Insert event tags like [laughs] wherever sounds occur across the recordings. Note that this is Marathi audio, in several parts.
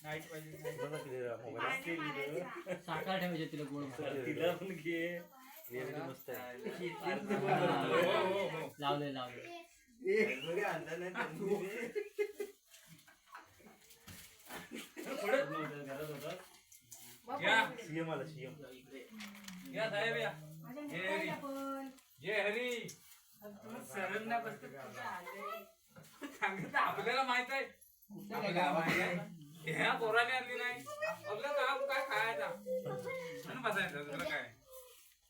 नाईट पाहिजे बघा किती मोबाईल साखर ठेवायचे तिला गोड तिला पण घे. मस्त आहे. लावले लावले. [laughs] या. सीएम आला सीएम. या साहेब या. हे हरी. जय हरी. नाही बसत सांगत आपल्याला माहीत आहे. आपल्याला माहीत आहे. ह्या पोराने आणली नाही. आपल्याला काय काय खायचा? म्हणून बसायचं दुसरं काय?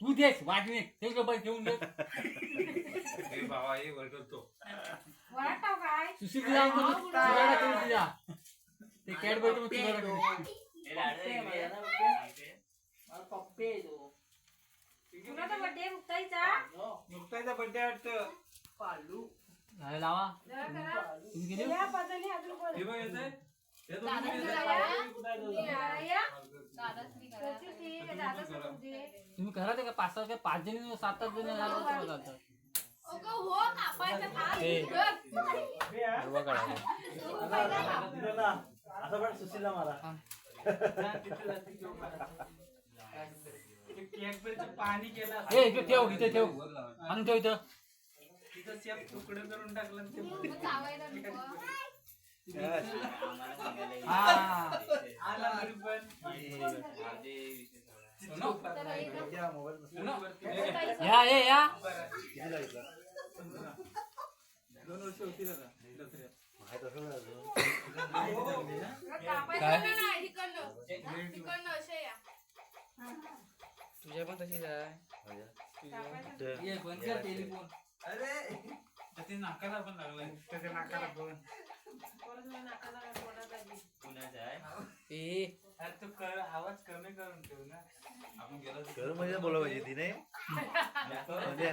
तू देख वाटणे ते डबल घेऊन दे हे बाबा हे वर करतो सुशील तुला आणतो तू चुराडा करून तुझ्या. ते मग चुराडा करून मुक्ताईचा. बर्थडे वाटतं. झाले लावा. हे बघ येत आहे दोन तुम्ही घरात आहे का पाच सहा काय पाच जणी सात आठ जणी झालं आता. पण सुशीलला मला पाणी केलं. ठेव इथे ठेव. आणून ठेव इथं. तिथं शेप तुकडं करून टाकलं आणि ते हा. आला घरी पण. या मोबाईल या ए या. किती लागला दोन वर्ष होती दादा दसऱ्यात तुझ्या पण तशीच आहे. माझ्या. ये. बंद कर टेलिफोन. तर ते नाकाला पण लागलाय त्याच्या नाकाला बघून ए अरे तू कर आवाज कमी करून ठेव ना आपण गेलो घर म्हणजे बोला पाहिजे तिने म्हणजे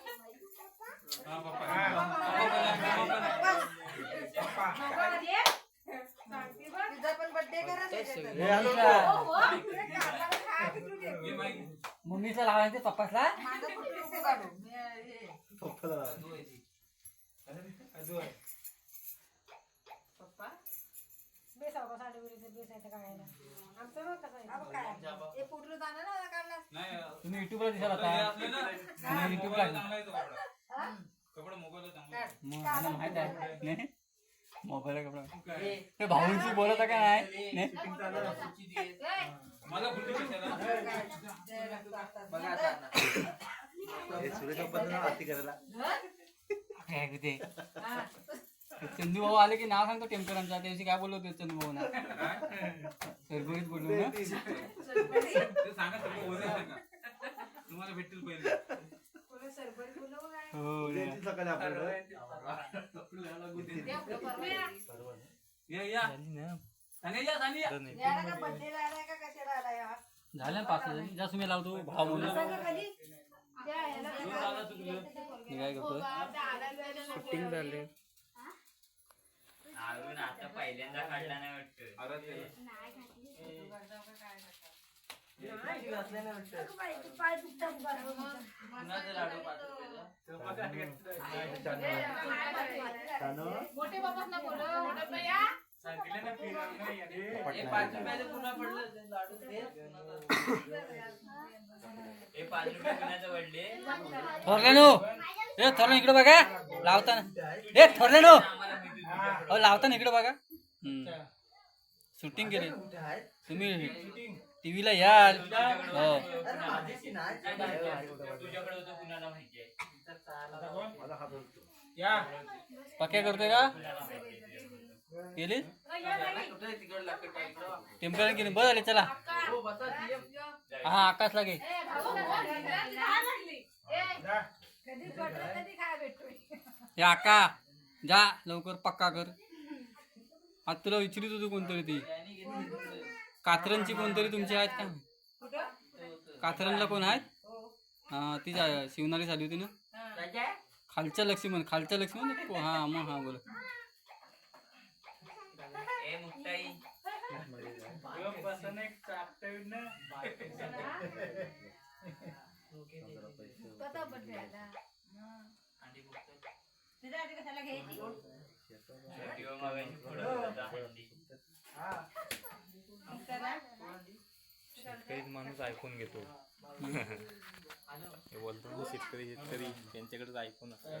हा पप्पा हे आलो का? हे माहिती मम्मीचा लावायचं पप्पासला पप्पाला लावा. अजून नाही तुम्ही युट्यूबला दिसाल हे आता असलं ना तुम्ही युट्यूबला चांगला आहे तो कपडा. कपडा मोबाईल चांगला आहे. मग यांना माहीत आहे. नाही? मोबाईल कपडा. ते भाऊंशी बोलत आहे का नाही? नाही? मला हे चंदू भाऊ आले की नाव सांगतो टेम्परांचा त्या दिवशी काय बोललो होते चंदू भाऊ ना बोललो ना? ते सांगा तुम्हाला भेटतील पहिले. हो उद्या येतील सकाळी आपल्याकडे या या साने या साने या झालं ना पाच सहा जणी जा तुम्ही लावतो. भाऊ म्हणून मी काय करतो शूटिंग चालले आता पहिल्यांदा काढला नाही वाटतं. अरे ते. कुणाचं लाडू पाठवलेलं कानो मोठे बाबांना बोलव. सांगितलं ना फिरून नाही येत. हे पाच रुपयाचं पुन्हा पडलं ते लाडू ते हे पाच रुपये कुणाचं पडले थोरल्यानो ए थोरल्या इकडे बघा. लावताना. ए थोरल्यानो. आम्हाला मिळतील तुझ्याकडे. अहो लावताना इकडे बघा. शूटिंग केली. तुम्ही टीव्हीला याल. हो. तुझ्याकडे होतं कुणाला माहिती आहे? मला हात होतो या पक्या करतोय का? कुणाला माहिती आहे? केली? टेम्परर केली बरं आले चला. हो. हा आकाश लागे हे आका जा लवकर पक्का कर. आज तुला विचारित होतो कोणतरी ती. कात्रनची कोणतरी तुमची आहेत का? कात्रनला कोण आहेत? हा ती शिवणारी झाली होती ना? खालच्या लक्ष्मण खालच्या लक्ष्मण? हा मग हा बोल. कशाला घ्यायची. शेतकरी माणूस ऐकून घेतो हे बोलतात ना शेतकरी शेतकरी त्यांच्याकडेच ऐकून असतं.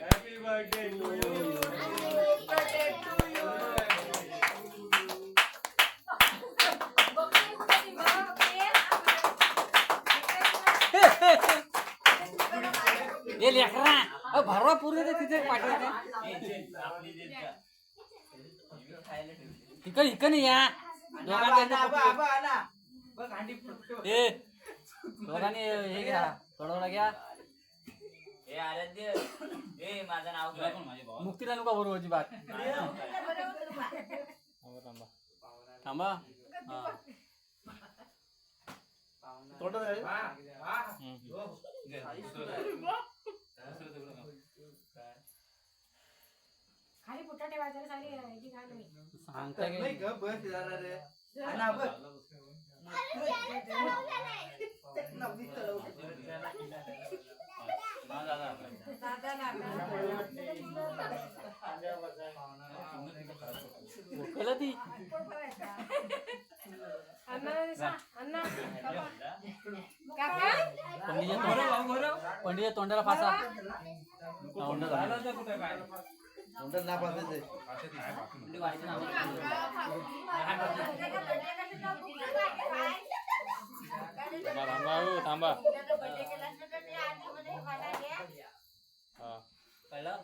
हॅपी बर्थडे टू यू ए लेकरा भरवा पूर्ण ते तिथे पाठवते. इकडे इकडे या. दोघांनी हे घ्या. थोडं घ्या. ए आराध्य. ए माझं नाव काय? मुक्तीला नको बरोबर अजिबात. थांबा थांबा. थांबा. हा. तोंडात आहे? खाली पुट्टा ठेवायचा रे सारी घाल नाही. सांगता की ओळखलं ती काका. काका पंडितच्या तोंड पंडितच्या तोंडाला फासा तोंड झालं. तोंडात नाक वाजायचंय. थांबा थांबा हो, थांबा. हा. कळलं